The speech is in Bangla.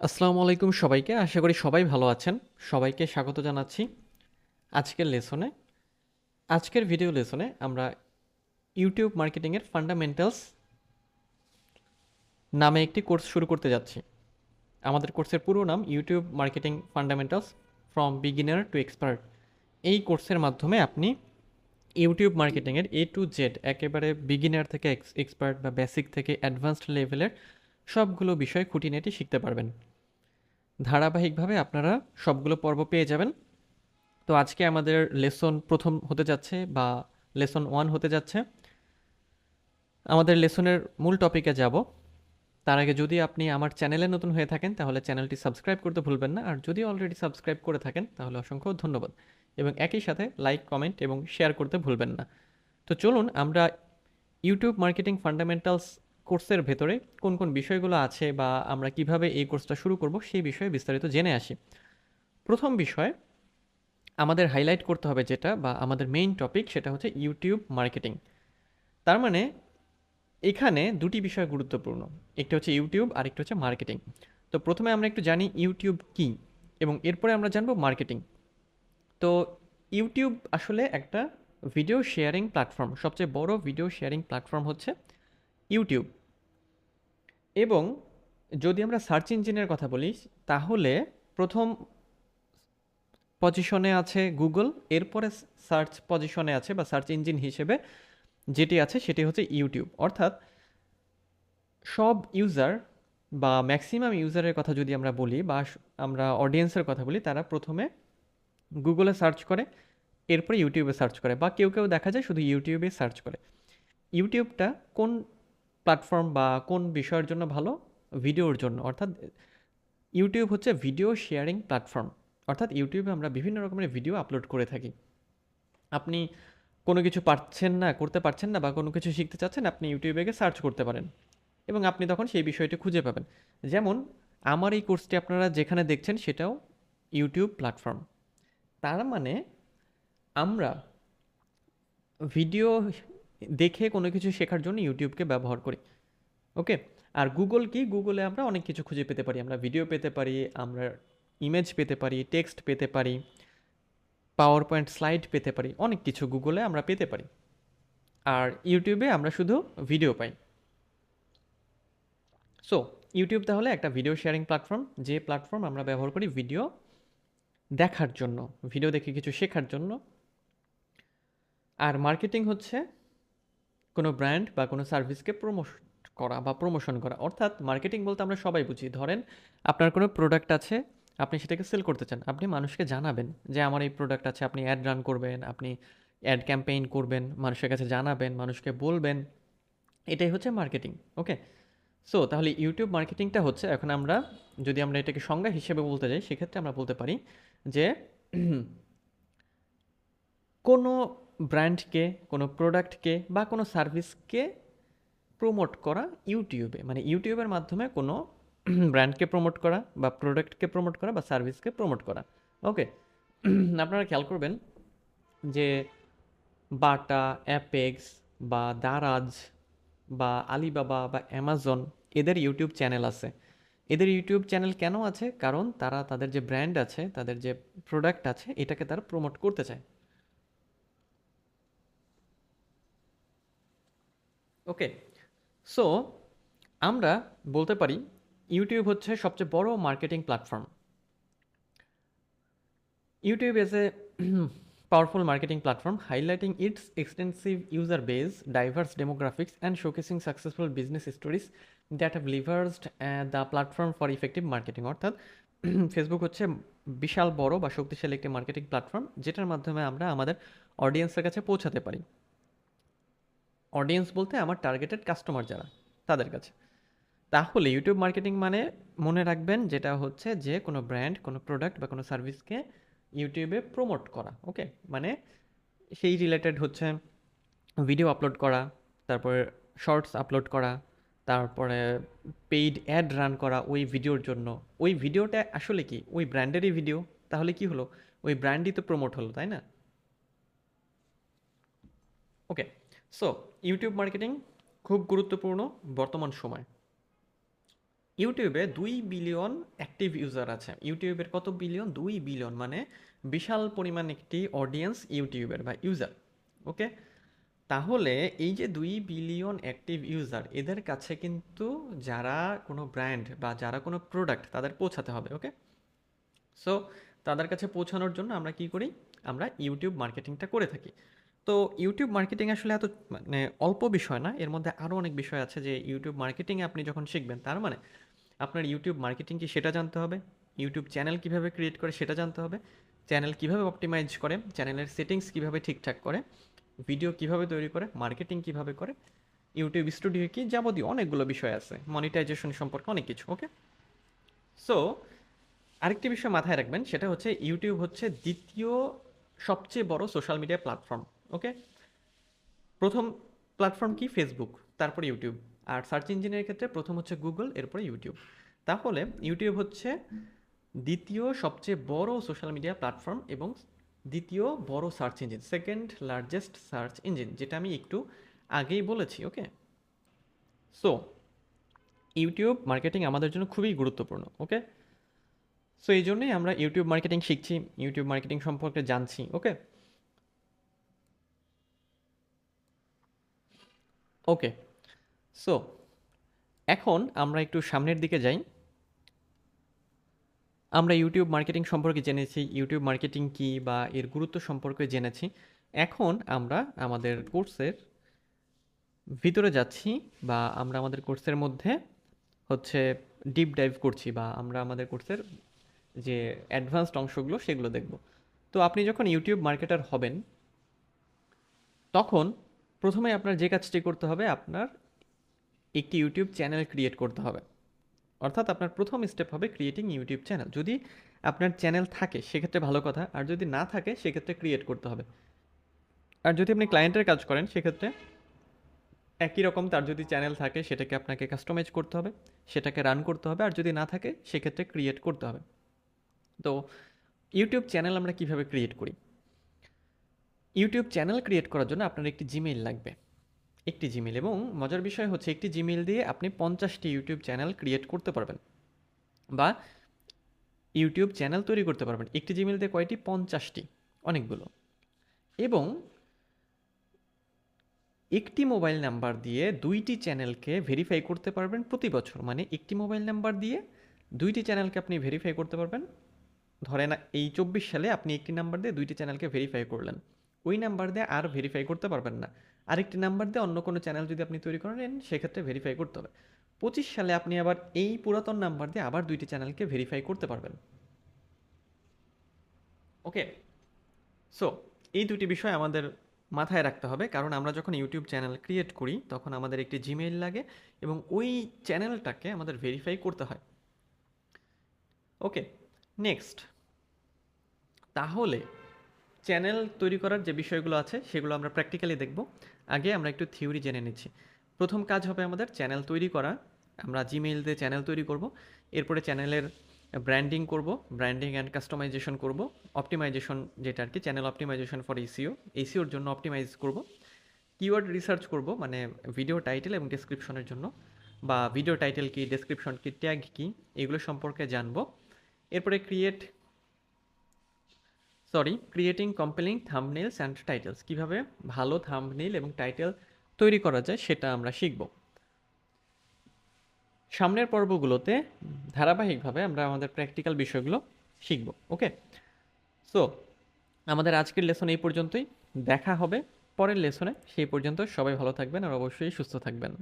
আসসালামু আলাইকুম সবাইকে। আশা করি সবাই ভালো আছেন। সবাইকে স্বাগত জানাচ্ছি আজকের লেসনে। আজকের ভিডিও লেসনে আমরা ইউটিউব মার্কেটিংয়ের ফান্ডামেন্টালস নামে একটি কোর্স শুরু করতে যাচ্ছি। আমাদের কোর্সের পুরো নাম YouTube marketing fundamentals from beginner to expert এই কোর্সের মাধ্যমে আপনি ইউটিউব মার্কেটিংয়ের এ টু জেড একেবারে বিগিনার থেকে এক্সপার্ট বা বেসিক থেকে অ্যাডভান্সড লেভেলের সবগুলো বিষয় খুঁটিনাটি শিখতে পারবেন। ধারাবাহিকভাবে আপনারা সবগুলো পর্ব পেয়ে যাবেন। তো আজকে আমাদের লেসন প্রথম হতে যাচ্ছে বা লেসন ওয়ান হতে যাচ্ছে। আমাদের লেসনের মূল টপিকে যাব। তার আগে যদি আপনি আমার চ্যানেলে নতুন হয়ে থাকেন, তাহলে চ্যানেলটি সাবস্ক্রাইব করতে ভুলবেন না। আর যদি অলরেডি সাবস্ক্রাইব করে থাকেন, তাহলে অসংখ্য ধন্যবাদ। এবং একই সাথে লাইক, কমেন্ট এবং শেয়ার করতে ভুলবেন না। তো চলুন, আমরা ইউটিউব মার্কেটিং ফান্ডামেন্টালস কোর্সের ভেতরে কোন কোন বিষয়গুলো আছে বা আমরা কীভাবে এই কোর্সটা শুরু করব সেই বিষয়ে বিস্তারিত জেনে আসি। প্রথম বিষয় আমাদের হাইলাইট করতে হবে যেটা বা আমাদের মেইন টপিক সেটা হচ্ছে ইউটিউব মার্কেটিং তার মানে এখানে দুটি বিষয় গুরুত্বপূর্ণ, একটা হচ্ছে ইউটিউব আর একটা হচ্ছে মার্কেটিং তো প্রথমে আমরা একটু জানি ইউটিউব কী এবং এরপরে আমরা জানব মার্কেটিং তো ইউটিউব আসলে একটা ভিডিও শেয়ারিং প্ল্যাটফর্ম সবচেয়ে বড় ভিডিও শেয়ারিং প্ল্যাটফর্ম হচ্ছে ইউটিউব। এবং যদি আমরা সার্চ ইঞ্জিনের কথা বলি, তাহলে প্রথম পজিশনে আছে গুগল, এরপরে সার্চ পজিশনে আছে বা সার্চ ইঞ্জিন হিসেবে যেটি আছে সেটি হচ্ছে ইউটিউব। অর্থাৎ সব ইউজার বা ম্যাক্সিমাম ইউজারের কথা যদি আমরা বলি বা আমরা অডিয়েন্সের কথা বলি, তারা প্রথমে গুগলে সার্চ করে, এরপরে ইউটিউবে সার্চ করে বা কেউ কেউ দেখা যায় শুধু ইউটিউবে সার্চ করে। ইউটিউবটা কোন প্ল্যাটফর্ম বা কোন বিষয়ের জন্য ভালো? ভিডিওর জন্য। অর্থাৎ ইউটিউব হচ্ছে ভিডিও শেয়ারিং প্ল্যাটফর্ম অর্থাৎ ইউটিউবে আমরা বিভিন্ন রকমের ভিডিও আপলোড করে থাকি। আপনি কোনো কিছু পারছেন না, করতে পারছেন না বা কোনো কিছু শিখতে চাচ্ছেন, আপনি ইউটিউবে গিয়ে সার্চ করতে পারেন। এবং আপনি তখন সেই বিষয়টি খুঁজে পাবেন। যেমন, আমার এই কোর্সটি আপনারা যেখানে দেখছেন সেটাও ইউটিউব প্ল্যাটফর্ম তার মানে আমরা ভিডিও দেখে কোনো কিছু শেখার জন্য ইউটিউবকে ব্যবহার করি। ওকে আর গুগল কি? গুগলে আমরা অনেক কিছু খুঁজে পেতে পারি। আমরা ভিডিও পেতে পারি, আমরা ইমেজ পেতে পারি টেক্সট পেতে পারি পাওয়ার পয়েন্ট স্লাইড পেতে পারি, অনেক কিছু গুগলে আমরা পেতে পারি। আর ইউটিউবে আমরা শুধু ভিডিও পাই। সো ইউটিউব তাহলে একটা ভিডিও শেয়ারিং প্ল্যাটফর্ম যে প্ল্যাটফর্ম আমরা ব্যবহার করি ভিডিও দেখার জন্য ভিডিও দেখে কিছু শেখার জন্য। আর মার্কেটিং হচ্ছে কোনো ব্র্যান্ড বা কোনো সার্ভিসকে প্রমোট করা বা প্রমোশন করা। অর্থাৎ মার্কেটিং বলতে আমরা সবাই বুঝি। ধরেন আপনার কোনো প্রোডাক্ট আছে, আপনি সেটাকে সেল করতে চান। আপনি মানুষকে জানাবেন যে আমার এই প্রোডাক্ট আছে, আপনি অ্যাড রান করবেন, আপনি অ্যাড ক্যাম্পেইন করবেন, মানুষের কাছে জানাবেন, মানুষকে বলবেন। এটাই হচ্ছে মার্কেটিং ওকে সো তাহলে ইউটিউব মার্কেটিংটা হচ্ছে, এখন আমরা যদি আমরা এটাকে সংজ্ঞা হিসেবে বলতে যাই, সেক্ষেত্রে আমরা বলতে পারি যে কোনো ব্র্যান্ডকে, কোনো প্রোডাক্টকে বা কোনো সার্ভিসকে প্রমোট করা ইউটিউবে। মানে ইউটিউবের মাধ্যমে কোনো ব্র্যান্ডকে প্রমোট করা বা প্রোডাক্টকে প্রমোট করা বা সার্ভিসকে প্রমোট করা। ওকে, আপনারা খেয়াল করবেন যে বাটা, অ্যাপেক্স বা দারাজ বা আলিবাবা বা অ্যামাজন, এদের ইউটিউব চ্যানেল আছে। এদের ইউটিউব চ্যানেল কেন আছে? কারণ তারা তাদের যে ব্র্যান্ড আছে, তাদের যে প্রোডাক্ট আছে, এটাকে তারা প্রমোট করতে চায়। ওকে সো আমরা বলতে পারি ইউটিউব হচ্ছে সবচেয়ে বড় marketing platform YouTube is a marketing platform highlighting its extensive user base, diverse demographics, and showcasing successful business stories that have leveraged uh, the platform for effective marketing অর্থাৎ ফেসবুক হচ্ছে বিশাল বড় বা শক্তিশালী একটি মার্কেটিং প্ল্যাটফর্ম যেটার মাধ্যমে আমরা আমাদের অডিয়েন্সের কাছে পৌঁছাতে পারি অডিয়েন্স বলতে আমার টার্গেটেড কাস্টমার যারা, তাদের কাছে। তাহলে ইউটিউব মার্কেটিং মানে মনে রাখবেন যেটা হচ্ছে যে কোনো ব্র্যান্ড কোনো প্রোডাক্ট বা কোনো সার্ভিসকে ইউটিউবে প্রমোট করা ওকে মানে সেই রিলেটেড হচ্ছে ভিডিও আপলোড করা, তারপরে শর্টস আপলোড করা, তারপরে পেইড অ্যাড রান করা ওই ভিডিওর জন্য। ওই ভিডিওটা আসলে কি? ওই ব্র্যান্ডেরই ভিডিও তাহলে কি হলো? ওই ব্র্যান্ডই তো প্রমোট হলো, তাই না? ওকে সো ইউটিউব মার্কেটিং খুব গুরুত্বপূর্ণ বর্তমান সময়। ইউটিউবে দুই বিলিয়ন অ্যাক্টিভ ইউজার আছে। ইউটিউবের কত বিলিয়ন দুই বিলিয়ন মানে বিশাল পরিমাণ একটি অডিয়েন্স ইউটিউবের বা ইউজার ওকে তাহলে এই যে দুই বিলিয়ন অ্যাক্টিভ ইউজার এদের কাছে কিন্তু যারা কোনো ব্র্যান্ড বা যারা কোনো প্রোডাক্ট তাদের পৌঁছাতে হবে ওকে সো তাদের কাছে পৌঁছানোর জন্য আমরা কি করি? আমরা ইউটিউব মার্কেটিংটা করে থাকি। তো ইউটিউব মার্কেটিং আসলে এত মানে অল্প বিষয় না। এর মধ্যে আরও অনেক বিষয় আছে যে ইউটিউব মার্কেটিংয়ে আপনি যখন শিখবেন, তার মানে আপনার ইউটিউব মার্কেটিং কি সেটা জানতে হবে? ইউটিউব চ্যানেল কীভাবে ক্রিয়েট করে সেটা জানতে হবে? চ্যানেল কীভাবে অপটিমাইজ করে? চ্যানেলের সেটিংস কীভাবে ঠিকঠাক করে? ভিডিও কীভাবে তৈরি করে? মার্কেটিং কীভাবে করে? ইউটিউব স্টুডিও কি যাবতীয় অনেকগুলো বিষয় আছে। মনিটাইজেশন সম্পর্কে অনেক কিছু ওকে সো আরেকটি বিষয় মাথায় রাখবেন, সেটা হচ্ছে ইউটিউব হচ্ছে দ্বিতীয় সবচেয়ে বড় সোশ্যাল মিডিয়া প্ল্যাটফর্ম ওকে প্রথম প্ল্যাটফর্ম কি? ফেসবুক তারপরে ইউটিউব আর সার্চ ইঞ্জিনের ক্ষেত্রে প্রথম হচ্ছে গুগল এরপরে ইউটিউব তাহলে ইউটিউব হচ্ছে দ্বিতীয় সবচেয়ে বড় সোশ্যাল মিডিয়া প্ল্যাটফর্ম এবং দ্বিতীয় বড় search engine second largest search engine যেটা আমি একটু আগেই বলেছি ওকে সো ইউটিউব মার্কেটিং আমাদের জন্য খুবই গুরুত্বপূর্ণ ওকে সো এই জন্যই আমরা ইউটিউব মার্কেটিং শিখছি ইউটিউব মার্কেটিং সম্পর্কে জানছি ওকে ওকে সো এখন আমরা একটু সামনের দিকে যাই। আমরা ইউটিউব মার্কেটিং সম্পর্কে জেনেছি ইউটিউব মার্কেটিং কী বা এর গুরুত্ব সম্পর্কে জেনেছি। এখন আমরা আমাদের কোর্সের ভিতরে যাচ্ছি বা আমরা আমাদের কোর্সের মধ্যে হচ্ছে ডিপ ডাইভ করছি বা আমরা আমাদের কোর্সের যে অ্যাডভান্সড অংশগুলো সেগুলো দেখব। তো আপনি যখন ইউটিউব মার্কেটার হবেন, তখন প্রথমে আপনার যে কাজটি করতে হবে, আপনার একটি ইউটিউব চ্যানেল ক্রিয়েট করতে হবে। অর্থাৎ আপনার প্রথম স্টেপ হবে ক্রিয়েটিং ইউটিউব চ্যানেল যদি আপনার চ্যানেল থাকে, সেক্ষেত্রে ভালো কথা। আর যদি না থাকে, সেক্ষেত্রে ক্রিয়েট করতে হবে। আর যদি আপনি ক্লায়েন্টের কাজ করেন, সেক্ষেত্রে একই রকম তার যদি চ্যানেল থাকে, সেটাকে আপনাকে কাস্টমাইজ করতে হবে, সেটাকে রান করতে হবে। আর যদি না থাকে, সেক্ষেত্রে ক্রিয়েট করতে হবে। তো ইউটিউব চ্যানেল আমরা কীভাবে ক্রিয়েট করি? ইউটিউব চ্যানেল ক্রিয়েট করার জন্য আপনার একটি জিমেইল লাগবে। একটি জিমেল এবং মজার বিষয় হচ্ছে একটি জিমেল দিয়ে আপনি পঞ্চাশটি ইউটিউব চ্যানেল ক্রিয়েট করতে পারবেন বা ইউটিউব চ্যানেল তৈরি করতে পারবেন। একটি জিমেল দিয়ে কয়টি? পঞ্চাশটি, অনেকগুলো। এবং একটি মোবাইল নাম্বার দিয়ে দুইটি চ্যানেলকে ভেরিফাই করতে পারবেন প্রতি বছর। মানে একটি মোবাইল নাম্বার দিয়ে দুইটি চ্যানেলকে আপনি ভেরিফাই করতে পারবেন। ধরেন এই চব্বিশ সালে আপনি একটি নাম্বার দিয়ে দুইটি চ্যানেলকে ভেরিফাই করলেন। ওই নাম্বার দিয়ে আর ভেরিফাই করতে পারবেন না। আরেকটি নাম্বার দিয়ে অন্য কোনো চ্যানেল যদি আপনি তৈরি করেন, সেক্ষেত্রে ভেরিফাই করতে হবে। পঁচিশ সালে আপনি আবার এই পুরাতন নাম্বার দিয়ে আবার দুইটি চ্যানেলকে ভেরিফাই করতে পারবেন। ওকে সো এই দুটি বিষয় আমাদের মাথায় রাখতে হবে, কারণ আমরা যখন ইউটিউব চ্যানেল ক্রিয়েট করি, তখন আমাদের একটি জিমেইল লাগে এবং ওই চ্যানেলটাকে আমাদের ভেরিফাই করতে হয়। ওকে নেক্সট তাহলে চ্যানেল তৈরি করার যে বিষয়গুলো আছে, সেগুলো আমরা প্র্যাকটিক্যালি দেখব। আগে আমরা একটু থিওরি জেনে নিচ্ছি। প্রথম কাজ হবে আমাদের চ্যানেল তৈরি করা। আমরা জিমেইল দিয়ে চ্যানেল তৈরি করব। এরপরে চ্যানেলের ব্র্যান্ডিং করব। ব্র্যান্ডিং অ্যান্ড কাস্টমাইজেশন করব। অপটিমাইজেশন যেটা আর কি চ্যানেল অপটিমাইজেশন ফর এসিও এসিওর জন্য অপটিমাইজ করব। কিওয়ার্ড রিসার্চ করব মানে ভিডিও টাইটেল এবং ডেসক্রিপশনের জন্য। বা ভিডিও টাইটেল কি ডেসক্রিপশন কি ট্যাগ কি, এগুলো সম্পর্কে জানব। এরপরে create sorry creating compelling thumbnails and titles কীভাবে ভালো থাম্বনেল এবং টাইটেল তৈরি করা যায় সেটা আমরা শিখব। সামনের পর্বগুলোতে ধারাবাহিকভাবে আমরা আমাদের প্র্যাকটিক্যাল বিষয়গুলো শিখব ওকে সো আমাদের আজকের লেসন এই পর্যন্তই। দেখা হবে পরের লেসনে সেই পর্যন্ত সবাই ভালো থাকবেন আর অবশ্যই সুস্থ থাকবেন।